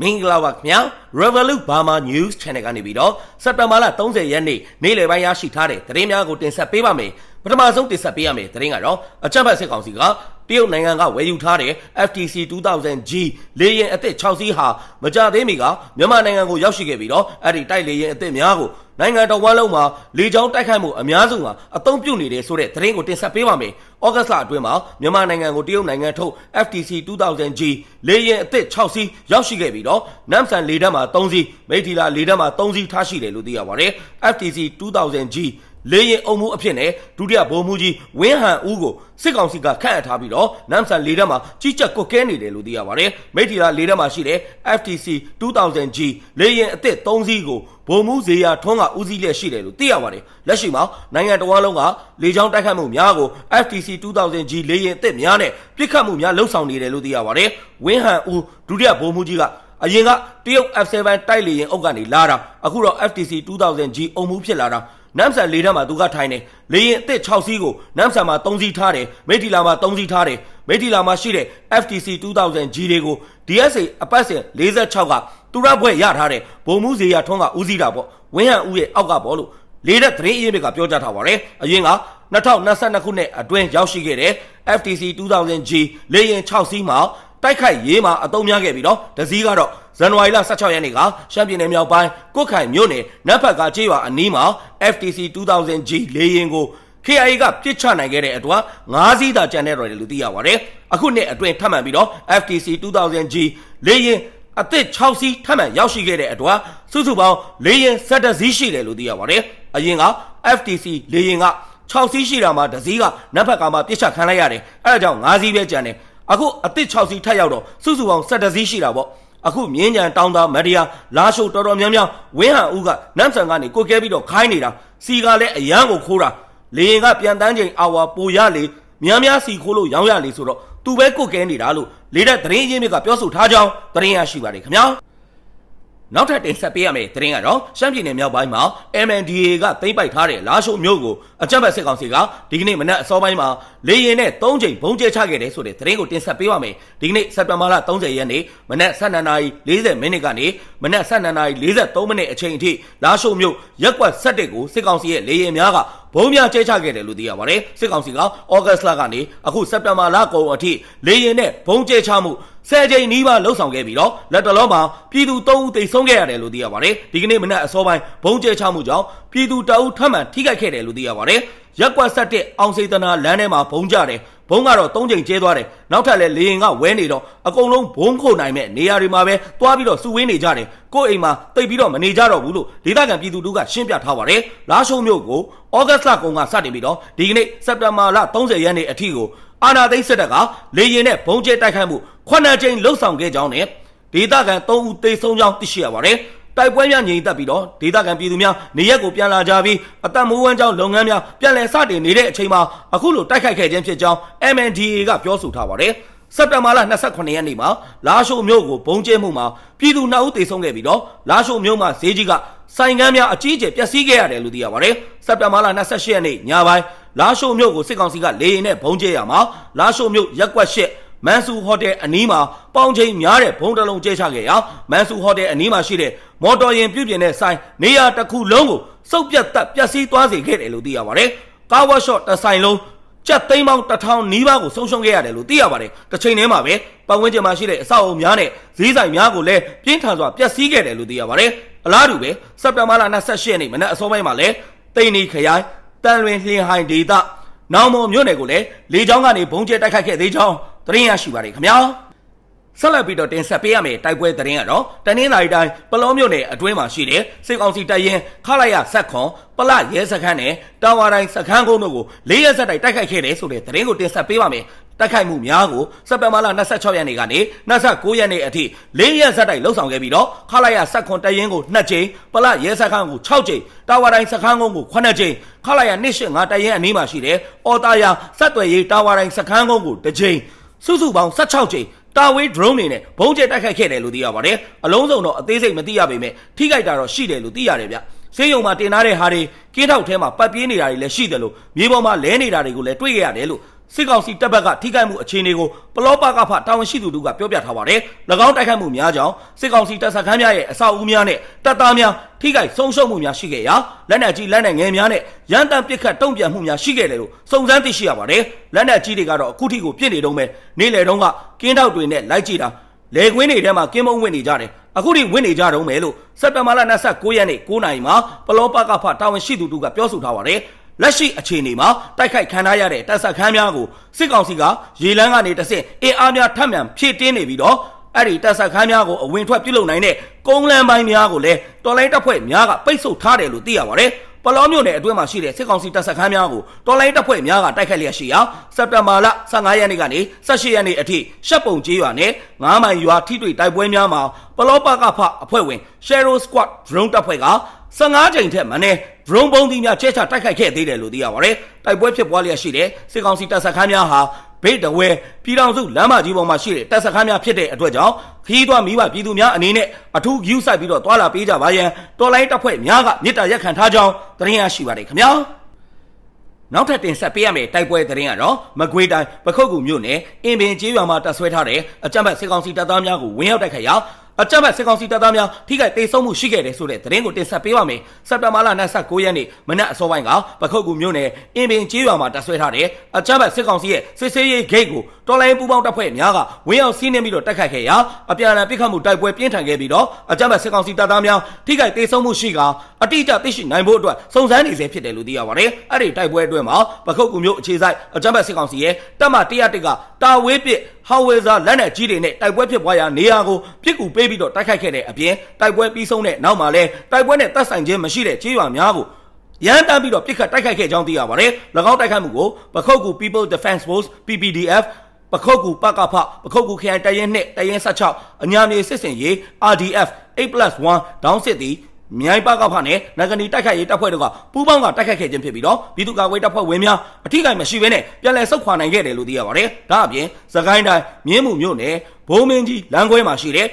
မင်္ဂလာပါခင်ဗျာ Revolut Burma News Channel ကနေပြီးတော့စက်တဘာလ30ရက်နေ့နေ့လယ်ပိုင်းရရှိထားတဲ့သတင်းများကိုတင်ဆက်ပေးပါမယ်ပထမဆုံးတင်ဆက်ပေးရမယ်သတင်းကတော့အချက်ဖတ်စစ်ကောင်စီကတရုတ်နိုင်ငံကဝယ်ယူထားတဲ့ FTC 2000G လေယာဉ်အသစ်6စီးဟာမကြသေးမီကမြန်မာနိုင်ငံကိုရောက်ရှိခဲ့ပြီးတော့အဲ့ဒီတိုက်လေယာဉ်အသစ်များကို နိုင်ငံတော်ဝန်လုံးမှာလေကြောင်းတိုက်ခိုက်မှုအများစုမှာအသုံးပြုနေတယ်ဆိုတဲ့သတင်းကိုတင်ဆက်ပေးပါမယ်။ဩဂတ်လအတွင်းမှာမြန်မာနိုင်ငံကိုတရုတ်နိုင်ငံထုတ် FTC 2000G လေယာဉ်အသစ်6စီးရောက်ရှိခဲ့ပြီးတော့နမ်ဆန်လေတပ်မှာ3စီးမိထီလာလေတပ်မှာ3စီးထားရှိတယ်လို့သိရပါတယ်။ FTC 2000G လေရင်အုံမှုအဖြစ်နဲ့ဒုတိယဗိုလ်မှူးကြီးဝင်းဟန်ဦးကိုစစ်ကောင်စီကခန့်အပ်ထားပြီးတော့နမ်ဆန်လေတပ်မှာကြီးကြပ်ကွက်ကဲနေတယ်လို့သိရပါတယ်။မိထီလာလေတပ်မှာရှိတဲ့ FTC 2000G လေရင်အသစ်3စီးကို ဗိုလ်မှူးဇေယျထွန်းကဦးစီးလျက်ရှိတယ်လို့သိရပါတယ်။လက်ရှိမှာနိုင်ငံတော်ဝန်လုံးကလေကြောင်းတိုက်ခတ်မှုများကို FTC 2000G လေရင်အသစ်များနဲ့ပြစ်ခတ်မှုများလှုပ်ဆောင်နေတယ်လို့သိရပါတယ်။ဝင်းဟန်ဦးဒုတိယဗိုလ်မှူးကြီးကအရင်ကတရုတ် F7 တိုက်လေရင်အုပ်ကနေလာတာအခုတော့ FTC 2000G အုံမှုဖြစ်လာတာနမ်ဆန်လေးထပ်မှာသူကထိုင်တယ်လေရင်အစ်စ်6စီးကိုနမ်ဆန်မှာ3စီးထားတယ်မိထီလာမှာ3စီးထားတယ်မိထီလာမှာရှိတဲ့ FTC 2000G တွေကို DSA အပတ်စဉ်46က သူရဘွဲ့ရထားတဲ့ဘုံမှုဇေယျထွန်းကဦးစီးတာပေါ့ဝင်းဟန်ဦးရဲ့အောက်ကပေါ့လို့လေးတဲ့သတင်းအရေးတွေကပြောကြားထားပါတယ်အရင်က2022ခုနှစ်အတွင်းရောက်ရှိခဲ့တဲ့ FTC 2000G လေရင်6စီးမှာတိုက်ခိုက်ရေးမှာအတုံးများခဲ့ပြီးတော့ဒစည်းကတော့ဇန်နဝါရီလ16ရက်နေ့ကရှမ်းပြည်နယ်မြောက်ပိုင်းကုတ်ခိုင်မြို့နယ်နတ်ဖတ်ကကျေးရွာအနီးမှာ FTC 2000G လေရင်ကို KIA ကပြစ်ချနိုင်ခဲ့တဲ့အတွက်၅စီးသာကျန်တဲ့တော်တယ်လို့သိရပါတယ်။အခုနှစ်အတွင်းထပ်မံပြီးတော့ FTC 2000G လေရင် အသစ်6စီးထပ်မံရောက်ရှိခဲ့တဲ့အတွက်စုစုပေါင်းလေရင်7စီးရှိတယ်လို့သိရပါတယ်။အရင်က FTC လေရင်က6စီးရှိတာမှာဒစည်းကနတ်ဖတ်ကမှာပြစ်ချခံလိုက်ရတယ်။အဲဒါကြောင့်၅စီးပဲကျန်တယ်။အခုအသစ်6စီးထပ်ရောက်တော့စုစုပေါင်း7စီးရှိတာပေါ့အခုမြင်းကြံတောင်းသားမဒီယာလာရှိုတော်တော်များများဝင်းဟန်ဦးကနမ်ဆန်ကနေကိုကဲပြီးတော့ခိုင်းနေတာစီကလည်းအရန်ကိုခိုးတာလေရင်ကပြန်တန်းချိန်အာဝါပိုရလေများများစီခိုးလို့ရောင်းရလေဆိုတော့ သူပဲကိုကဲနေတာလို့လေတဲ့သတင်းရင်းမြစ်ကပြောဆိုထားကြောင်းသတင်းရရှိပါတယ်ခင်ဗျာ နောက်ထပ်တင်ဆက်ပေးရမယ့်သတင်းကတော့ရှမ်းပြည်နယ်မြောက်ပိုင်းမှာ MNDA ကသိမ်းပိုက်ထားတဲ့လာရှိုမြို့ကိုအကြမ်းဖက်စစ်ကောင်စီကဒီကနေ့မနက်အစောပိုင်းမှာလေရင်နဲ့၃ချိန်ဘုံကျဲချခဲ့တယ်ဆိုတဲ့သတင်းကိုတင်ဆက်ပေးပါမယ်။ဒီကနေ့စက်တင်ဘာလ30ရက်နေ့မနက်12:40မိနစ်ကနေမနက်12:43မိနစ်အချိန်အထိလာရှိုမြို့ရက်ကွက်17ကိုစစ်ကောင်စီရဲ့လေရင်များကဘုံများကျဲချခဲ့တယ်လို့သိရပါတယ်။စစ်ကောင်စီကဩဂတ်စ်လကနေအခုစက်တင်ဘာလကုန်အထိလေရင်နဲ့ဘုံကျဲချမှု ဆယ်ချိန်နီးပါးလှုပ်ဆောင်ခဲ့ပြီးတော့လက်တလုံးမှာပြည်သူ၃ဦးသေဆုံးခဲ့ရတယ်လို့သိရပါတယ်ဒီကနေ့မနက်အစောပိုင်းဘုံကျဲချမှုကြောင့်ပြည်သူတအုပ်ထပ်မံထိခိုက်ခဲ့တယ်လို့သိရပါတယ်ရက်ကွက်ဆက်တဲ့အောင်စေတနာလမ်းထဲမှာဘုံကြတယ်ဘုံကတော့၃ချိန်ကျဲသွားတယ်နောက်ထပ်လည်းလေရင်ကဝဲနေတော့အကုန်လုံးဘုံခုန်နိုင်မဲ့နေရာတွေမှာပဲသွားပြီးတော့စုဝေးနေကြတယ်ကိုယ့်အိမ်မှာတိတ်ပြီးတော့မနေကြတော့ဘူးလို့ဒေသခံပြည်သူတို့ကရှင်းပြထားပါတယ်လာရှုံမြို့ကိုဩဂတ်လကုန်ကစတင်ပြီးတော့ဒီကနေ့စက်တင်ဘာလ30ရက်နေ့အထိကို အာနာသိန်းစစ်တပ်ကလေရင်နဲ့ဘုံကျဲတိုက်ခိုက်မှုခုနှစ်ကြိမ်လှုပ်ဆောင်ခဲ့ကြောင်းနဲ့ဒေသခံ3ဦးသေဆုံးကြောင်းသိရှိရပါတယ်တိုက်ပွဲများငြိမ်သက်ပြီးတော့ဒေသခံပြည်သူများနေရက်ကိုပြန်လာကြပြီးအသက်မွေးဝမ်းကြောင်းလုပ်ငန်းများပြန်လည်စတင်နေတဲ့အချိန်မှာအခုလိုတိုက်ခိုက်ခဲ့ခြင်းဖြစ်ကြောင်း MNDA ကပြောဆိုထားပါတယ် စက်တင်ဘာလ29ရက်နေ့မှာလာရှိုမြို့ကိုဘုံကျဲမှုမှာပြည်သူနှစ်ဦးသေဆုံးခဲ့ပြီးတော့လာရှိုမြို့မှာဈေးကြီးကဆိုင်ကန်းများအကြီးအကျယ်ပျက်စီးခဲ့ရတယ်လို့သိရပါတယ်စက်တင်ဘာလ28ရက်နေ့ညပိုင်းလာရှိုမြို့ကိုစစ်ကောင်စီကလေရင်နဲ့ဘုံကျဲရမှာလာရှိုမြို့ရက်ကွက်ရှစ်မန်ဆူဟိုတယ်အနီးမှာပေါင်ချိန်များတဲ့ဘုံတလုံးကျဲချခဲ့ရာမန်ဆူဟိုတယ်အနီးမှာရှိတဲ့မော်တော်ယာဉ်ပြုပြင်တဲ့ဆိုင်နေရာတစ်ခုလုံးကိုစုပ်ပြတ်တက်ပျက်စီးသွားစေခဲ့တယ်လို့သိရပါတယ်။ကားဝါရှော့တစ်ဆိုင်လုံး ကြက်သိန်းပေါင်းတစ်ထောင်နီးပါးကိုဆုံးရှုံးခဲ့ရတယ်လို့သိရပါတယ်။တစ်ချိန်တည်းမှာပဲပတ်ဝန်းကျင်မှာရှိတဲ့အဆောက်အအုံများနဲ့ဈေးဆိုင်များကိုလည်းပြင်းထန်စွာပျက်စီးခဲ့တယ်လို့သိရပါတယ်။အလားတူပဲစက်တင်ဘာလ28ရက်နေ့မနက်အစောပိုင်းမှာလည်းတိန်နီခရိုင်တန်လွင်လျင်ဟိုင်ဒေသနောင်မော်မြို့နယ်ကိုလည်းလေကြောင်းကနေဘုံကျဲတိုက်ခိုက်ခဲ့သေးကြောင်းသတင်းရရှိပါတယ်ခင်ဗျာ ဆက်လက်ပြီးတော့တင်ဆက်ပေးရမယ့်တိုက်ပွဲသတင်းကတော့တနင်္လာရီတိုင်းပလောမြို့နယ်အတွင်းမှာရှိတဲ့စစ်ကောင်စီတပ်ရင်းခလိုက်ရဆက်ခွန်ပလရဲစခန်းနဲ့တာဝါတိုင်းစခန်းကုန်းတို့ကိုလေးရက်ဆက်တိုက်တိုက်ခိုက်ခဲ့တယ်ဆိုတဲ့သတင်းကိုတင်ဆက်ပေးပါမယ်တိုက်ခိုက်မှုများကိုစက်တင်ဘာလ26ရက်နေ့ကနေ29ရက်နေ့အထိ၄ရက်ဆက်တိုက်လှုပ်ဆောင်ခဲ့ပြီးတော့ခလာရဆက်ခွန်တရင်ကို2ကြိမ်ပလရဲစခန်းကို6ကြိမ်တာဝါတိုင်းစခန်းကုန်းကို9ကြိမ်ခလာရ185တရင်အနီးမှာရှိတဲ့အော်တာယာဆက်သွယ်ရေးတာဝါတိုင်းစခန်းကုန်းကို2ကြိမ်စုစုပေါင်း16ကြိမ် တာဝေး drone တွေနဲ့ဘုံကျဲတိုက်ခိုက်ခဲ့တယ်လို့သိရပါတယ်အလုံးစုံတော့အသေးစိတ်မသိရပေမဲ့ထိခိုက်တာတော့ရှိတယ်လို့သိရတယ်ဗျဆေးရုံမှာတင်ထားတဲ့ဟာတွေကင်းထောက်ထဲမှာပတ်ပြေးနေတာတွေလည်းရှိတယ်လို့မြေပေါ်မှာလဲနေတာတွေကိုလည်းတွေ့ခဲ့ရတယ်လို့ စစ်ကောင်စီတပ်ဘက်ကထိခိုက်မှုအခြေအနေကိုပလောပကဖတာဝန်ရှိသူတို့ကပြောပြထားပါတယ်။၎င်းတိုက်ခိုက်မှုများကြောင့်စစ်ကောင်စီတပ်စခန်းများရဲ့အဆောက်အဦများနဲ့တပ်သားများထိခိုက်ဆုံးရှုံးမှုများရှိခဲ့ရာလက်နက်ကြီးလက်နက်ငယ်များနဲ့ရန်တမ်းပစ်ခတ်တုံ့ပြန်မှုများရှိခဲ့တယ်လို့စုံစမ်းသိရှိရပါတယ်။လက်နက်ကြီးတွေကတော့အခုထိကိုပြစ်နေတော့မယ်။နေ့လယ်တုန်းကကင်းထောက်တွေနဲ့လိုက်ကြည့်တာလေကွင်းတွေထဲမှာကင်းမုံဝင်နေကြတယ်။အခုထိဝင်နေကြတော့မယ်လို့စက်တဘာလ29ရက်နေ့9နိုင်မှာပလောပကဖတာဝန်ရှိသူတို့ကပြောဆိုထားပါတယ်။ လက်ရှိအခြေအနေမှာတိုက်ခိုက်ခံထားရတဲ့တပ်ဆက်ခန်းများကိုစစ်ကောင်စီကရေလန်းကနေတဆင့်အင်အားများထပ်မံဖြည့်တင်းနေပြီးတော့အဲ့ဒီတပ်ဆက်ခန်းများကိုအဝင်ထွက်ပြုလုပ်နိုင်တဲ့ကုန်းလမ်းပိုင်းများကိုလည်းတော်လိုင်းတပ်ဖွဲ့များကပိတ်ဆို့ထားတယ်လို့သိရပါတယ်။ပလောမျိုးနယ်အတွင်းမှာရှိတဲ့စစ်ကောင်စီတပ်ဆက်ခန်းများကိုတော်လိုင်းတပ်ဖွဲ့များကတိုက်ခိုက်လျက်ရှိရာစက်တဘာလ15ရက်နေ့ကနေ18ရက်နေ့အထိရှက်ပုံကျေးရွာနဲ့9မိုင်ရွာထိတွေ့တိုက်ပွဲများမှာပလောပကဖအဖွဲ့ဝင် Shero Squad drone တပ်ဖွဲ့က 15ချိန်ထက်မနည်း drone ပုံးသီးများချဲချတိုက်ခိုက်ခဲ့သေးတယ်လို့သိရပါတယ်။တိုက်ပွဲဖြစ်ပွားလျက်ရှိတဲ့စစ်ကောင်စီတပ်စခန်းများဟာဗိတ်တဝဲပြည်တော်စုလမ်းမကြီးပေါ်မှာရှိတဲ့တပ်စခန်းများဖြစ်တဲ့အတွက်ကြောင့်ခီးသွွားမိဘပြည်သူများအနေနဲ့အထူးဂရုစိုက်ပြီးတော့တွာလာပေးကြပါရန်တော်လိုင်းတပ်ဖွဲ့များကမြစ်တာရက်ခံထားကြောင်းသတင်းရရှိပါတယ်ခင်ဗျာ။နောက်ထပ်တင်ဆက်ပေးရမယ့်တိုက်ပွဲသတင်းကတော့မကွေးတိုင်းပခုတ်ကူမြို့နယ်အင်ပင်ကျေးရွာမှာတပ်ဆွဲထားတဲ့အကြမ်းဖက်စစ်ကောင်စီတပ်သားများကိုဝင်ရောက်တိုက်ခိုက်ရာ အကြမ်းဖက်စစ်ကောင်စီတပ်သားများထိခိုက်ဒေဆုံးမှုရှိခဲ့တယ်ဆိုတဲ့သတင်းကိုတင်ဆက်ပေးပါမယ်။စက်တင်ဘာလ29ရက်နေ့မနက်အစောပိုင်းကပခုတ်ကူမြို့နယ်အင်ပင်ကျေးရွာမှာတပ်ဆွဲထားတဲ့အကြမ်းဖက်စစ်ကောင်စီရဲ့စစ်ဆေးရေးဂိတ်ကိုတော်လိုင်းပူပေါင်းတပ်ဖွဲ့များကဝင်ရောက်စီးနင်းပြီးတော့တိုက်ခိုက်ခဲ့ရာအပြန်အလှန်ပစ်ခတ်မှုတိုက်ပွဲပြင်းထန်ခဲ့ပြီးတော့အကြမ်းဖက်စစ်ကောင်စီတပ်သားများထိခိုက်ဒေဆုံးမှုရှိကအတိအကျသိရှိနိုင်ဖို့အတွက်စုံစမ်းနေစေဖြစ်တယ်လို့သိရပါတယ်။အဲ့ဒီတိုက်ပွဲအတွင်းမှာပခုတ်ကူမြို့အခြေစိုက်အကြမ်းဖက်စစ်ကောင်စီရဲ့တပ်မ101ကတာဝေးပစ် ဟောင်ဝေဇာလက်နက်ကြီးတွေနဲ့တိုက်ပွဲဖြစ်ပွားရာနေရာကိုပြစ်ကူပေးပြီးတော့တိုက်ခိုက်ခဲ့တဲ့အပြင်တိုက်ပွဲပြီးဆုံးတဲ့နောက်မှာလဲတိုက်ပွဲနဲ့တပ်ဆိုင်ခြင်းမရှိတဲ့ကြေးရွာများကိုရန်တမ်းပြီးတော့ပြစ်ခတ်တိုက်ခိုက်ခဲ့ကြောင်းသိရပါတယ်။၎င်းတိုက်ခိုက်မှုကိုပခုတ်ကူ People Defense Force PPDF ပခုတ်ကူပကဖပခုတ်ကူခရိုင်တရင်နှစ်တရင်16အညာမြေစစ်စင်ရေး RDF 8+1 ဒေါင်းစစ်သည် မြိုင်ပကဖနဲ့နဂနီတိုက်ခိုက်ရေးတပ်ဖွဲ့တို့ကပူးပေါင်းကတိုက်ခိုက်ခဲ့ခြင်းဖြစ်ပြီးတော့ပြည်သူ့ကာကွယ်တပ်ဖွဲ့ဝင်များအထိကိမရှိဘဲနဲ့ပြန်လည်ဆုတ်ခွာနိုင်ခဲ့တယ်လို့သိရပါတယ်။ဒါအပြင်သခိုင်းတိုင်းမြင်းမှုမြို့နယ်ဘုံမင်းကြီးလမ်းခွဲမှာရှိတဲ့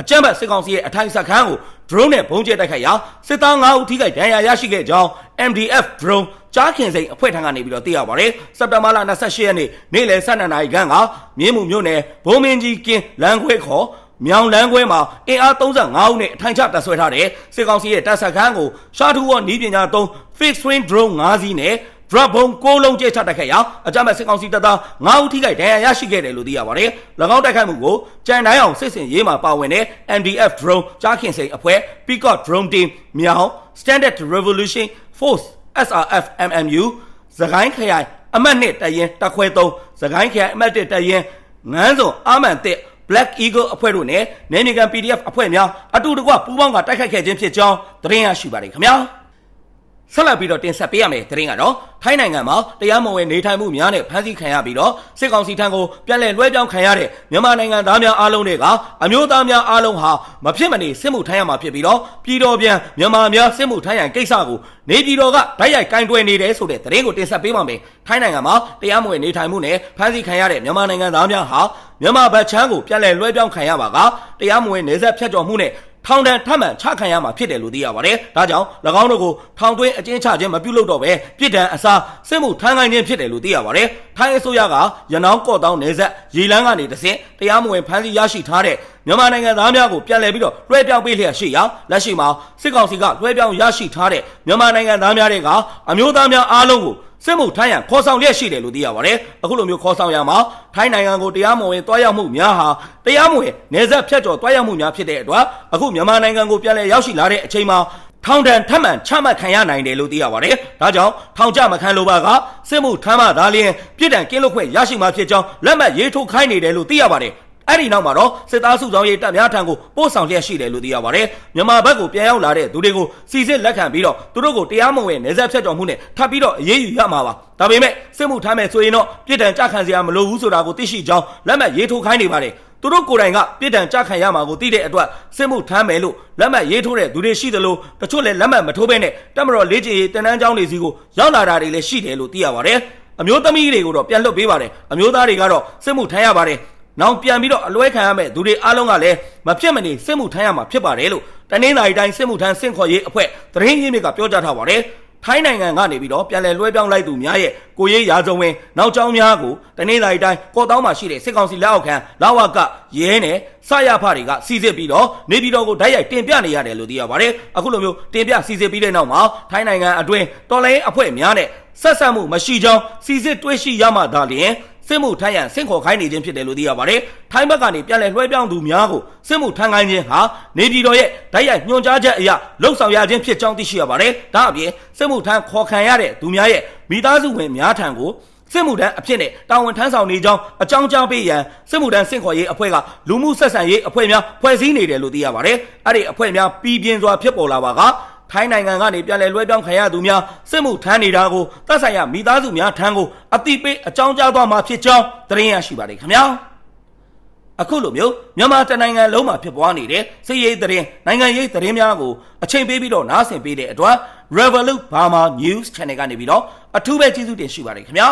အကြမ်းဖက်စစ်ကောင်စီရဲ့အထိုင်စခန်းကို drone နဲ့ဘုံကျဲတိုက်ခိုက်ရာစစ်သား9ဦးထိခိုက်ဒဏ်ရာရရှိခဲ့ကြောင်း MDF drone ကြားခင်စိန်အဖွဲ့ထံကနေပြီးတော့သိရပါတယ်။စက်တဘာလ28ရက်နေ့နေ့လယ်12နာရီခန့်ကမြင်းမှုမြို့နယ်ဘုံမင်းကြီးကင်းလမ်းခွဲခေါ် မြောင်လန်းခွဲမှာအင်အား35ဦးနဲ့အထိုင်ချတပ်ဆွဲထားတဲ့စစ်ကောင်စီရဲ့တပ်စခန်းကိုရှာထူဝေါ်နီးပညာသုံး fixed wing drone 5စီးနဲ့ drop bomb 6လုံးကျချတိုက်ခိုက်ရာအကြမ်းဖက်စစ်ကောင်စီတပ်သား9ဦးထိခိုက်ဒဏ်ရာရရှိခဲ့တယ်လို့သိရပါတယ်။၎င်းတိုက်ခိုက်မှုကိုကြံတိုင်းအောင်စစ်စင်ရေးမှာပါဝင်တဲ့ MDF drone ကြားခင်စိန်အဖွဲ့ Peacock drone team မြောင် Standard Revolution Force SRF MMU သခိုင်းခရိုင်အမှတ်1တရင်တက်ခွဲ3သခိုင်းခရိုင်အမှတ်1တရင်ငန်းစုံအာမန်တစ် Black Eagle အဖွဲ့တို့နဲ့နေမြေကန် PDF အဖွဲ့များအတူတကွပူးပေါင်းကတိုက်ခိုက်ခဲ့ခြင်းဖြစ်ကြောင်းသတင်းရရှိပါတယ်ခင်ဗျာ ဆက်လက်ပြီးတော့တင်ဆက်ပေးရမယ်သတင်းကတော့ထိုင်းနိုင်ငံမှာတရားမဝင်နေထိုင်မှုများနဲ့ဖမ်းဆီးခံရပြီးတော့စစ်ကောင်စီထံကိုပြန်လည်လွှဲပြောင်းခံရတဲ့မြန်မာနိုင်ငံသားများအားလုံးတွေကအမျိုးသားများအားလုံးဟာမဖြစ်မနေစစ်မှုထမ်းရမှာဖြစ်ပြီးတော့ပြည်တော်ပြန်မြန်မာများစစ်မှုထမ်းရန်ကိစ္စကိုနေပြည်တော်ကဓာတ်ရိုက်ကင်တွယ်နေတယ်ဆိုတဲ့သတင်းကိုတင်ဆက်ပေးပါမယ်ထိုင်းနိုင်ငံမှာတရားမဝင်နေထိုင်မှုနဲ့ဖမ်းဆီးခံရတဲ့မြန်မာနိုင်ငံသားများဟာမြန်မာဗတ်ချမ်းကိုပြန်လည်လွှဲပြောင်းခံရပါကတရားမဝင်နေဆက်ဖြတ်ကျော်မှုနဲ့ ထောင်ဒဏ်ထပ်မံချခံရမှာဖြစ်တယ်လို့သိရပါတယ်။ဒါကြောင့်၎င်းတို့ကိုထောင်သွင်းအကျဉ်းချခြင်းမပြုလုပ်တော့ပဲပြည်ဒဏ်အစားစစ်မှုထမ်းခိုင်းခြင်းဖြစ်တယ်လို့သိရပါတယ်။ထိုင်းအစိုးရကရနောင်းကော့တောင်းနေဆက်ရေလန်းကနေတဆင့်တရားမဝင်ဖမ်းဆီးရရှိထားတဲ့မြန်မာနိုင်ငံသားများကိုပြန်လည်ပြီးတော့လွှဲပြောင်းပေးလျက်ရှိရာလက်ရှိမှာစစ်ကောင်စီကလွှဲပြောင်းရရှိထားတဲ့မြန်မာနိုင်ငံသားများတွေကအမျိုးသားများအားလုံးကိုစစ်မှုထမ်းရန်ခေါ်ဆောင်လျက်ရှိတယ်လို့သိရပါတယ်။အခုလိုမျိုးခေါ်ဆောင်ရမှာထိုင်းနိုင်ငံကိုတရားမဝင်တွားရောက်မှုများဟာတရားမဝင်နေဆက်ဖြတ်ကျော်တွားရောက်မှုများဖြစ်တဲ့အတွက်အခုမြန်မာနိုင်ငံကိုပြန်လည်ရောက်ရှိလာတဲ့အချိန်မှာ ထောင်ဒဏ်ထပ်မံချမှတ်ခံရနိုင်တယ်လို့သိရပါတယ်။ဒါကြောင့်ထောင်ကျမခံလိုပါကစစ်မှုထမ်းမှသာလျှင်ပြည်တံကင်းလွတ်ခွင့်ရရှိမှာဖြစ်ကြောင်းလက်မှတ်ရေးထိုးခိုင်းနေတယ်လို့သိရပါတယ်။အဲ့ဒီနောက်မှာတော့စစ်သားစုဆောင်ရေးတပ်များထံကိုပို့ဆောင်လျက်ရှိတယ်လို့သိရပါတယ်။မြန်မာဘက်ကိုပြန်ရောက်လာတဲ့သူတွေကိုစီစစ်လက်ခံပြီးတော့သူတို့ကိုတရားမဝင်နေဆက်ဖြတ်တော်မှုနဲ့ထပ်ပြီးတော့အေးအေးယူရမှာပါ။ဒါပေမဲ့စစ်မှုထမ်းမယ်ဆိုရင်တော့ပြည်တံကြခံစရာမလိုဘူးဆိုတာကိုသိရှိကြောင်းလက်မှတ်ရေးထိုးခိုင်းနေပါတယ်။ သူတို့ကိုယ်တိုင်ကပြည်တံကြခံရမှာကိုသိတဲ့အတွက်စစ်မှုထမ်းမယ်လို့လက်မှတ်ရေးထိုးတဲ့သူတွေရှိသလိုတချို့လည်းလက်မှတ်မထိုးဘဲနဲ့တက်မတော်လေးချင်ရေးတန်တန်းကျောင်းတွေစီကိုရောက်လာတာတွေလည်းရှိတယ်လို့သိရပါတယ်။အမျိုးသမီးတွေကိုတော့ပြန်လွတ်ပေးပါတယ်။အမျိုးသားတွေကတော့စစ်မှုထမ်းရပါတယ်။နောက်ပြန်ပြီးတော့အလွဲခံရမဲ့သူတွေအားလုံးကလည်းမဖြစ်မနေစစ်မှုထမ်းရမှာဖြစ်ပါတယ်လို့တနင်္လာရီတိုင်းစစ်မှုထမ်းစင့်ခေါ်ရေးအဖွဲ့သတင်းရင်းမြစ်ကပြောကြားထားပါတယ်။ ထိုင်းနိုင်ငံကနေပြီးတော့ပြန်လည်လွှဲပြောင်းလိုက်သူများရဲ့ကိုရေးရာဇဝင်နောက်ကျောင်းများကိုတနေ့တိုင်းတိုင်းကော့တောင်းမှာရှိတဲ့စစ်ကောင်စီလက်အောက်ခံလာဝကရဲနဲ့စရဖတွေကစီစစ်ပြီးတော့နေပြည်တော်ကိုဓာတ်ရိုက်တင်ပြနေရတယ်လို့သိရပါတယ်အခုလိုမျိုးတင်ပြစီစစ်ပြီးတဲ့နောက်မှာထိုင်းနိုင်ငံအတွင်းတော်လိုင်းအဖွဲ့များနဲ့ဆက်ဆက်မှုမရှိကြောင်းစီစစ်တွေ့ရှိရမှသာလျှင် စစ်မှုထမ်းရန်ဆင့်ခေါ်ခိုင်းနေခြင်းဖြစ်တယ်လို့သိရပါတယ်။ထိုင်းဘက်ကနေပြန်လည်လွှဲပြောင်းသူများကိုစစ်မှုထမ်းခိုင်းခြင်းဟာနေပြည်တော်ရဲ့ဓာတ်ရိုက်ညွှန်ကြားချက်အရလှုပ်ဆောင်ရခြင်းဖြစ်ကြောင်းသိရှိရပါတယ်။ဒါအပြင်စစ်မှုထမ်းခေါ်ခံရတဲ့သူများရဲ့မိသားစုဝင်များထံကိုစစ်မှုထမ်းအဖြစ်နဲ့တာဝန်ထမ်းဆောင်နေကြောင်းအကြောင်းကြားပေးရန်စစ်မှုထမ်းစင့်ခေါ်ရေးအဖွဲ့ကလူမှုဆက်ဆံရေးအဖွဲ့များဖွဲ့စည်းနေတယ်လို့သိရပါတယ်။အဲ့ဒီအဖွဲ့များပြည်ပြင်းစွာဖြစ်ပေါ်လာပါက ထိုင်းနိုင်ငံကနေပြန်လည်လွှဲပြောင်းခံရသူများစစ်မှုထမ်းနေတာကိုသက်ဆိုင်ရာမိသားစုများထံကိုအတိပေးအကြောင်းကြားသွားမှာဖြစ်ကြောင်းသတင်းရရှိပါတယ်ခင်ဗျာအခုလိုမျိုးမြန်မာတနိုင်ငံလုံးမှာဖြစ်ပွားနေတဲ့စစ်ရေးသတင်းနိုင်ငံရေးသတင်းများကိုအချိန်ပေးပြီးတော့နားဆင်ပေးတဲ့အတွက် Revolut Burma News Channel ကနေပြီးတော့အထူးပဲကျေးဇူးတင်ရှိပါတယ်ခင်ဗျာ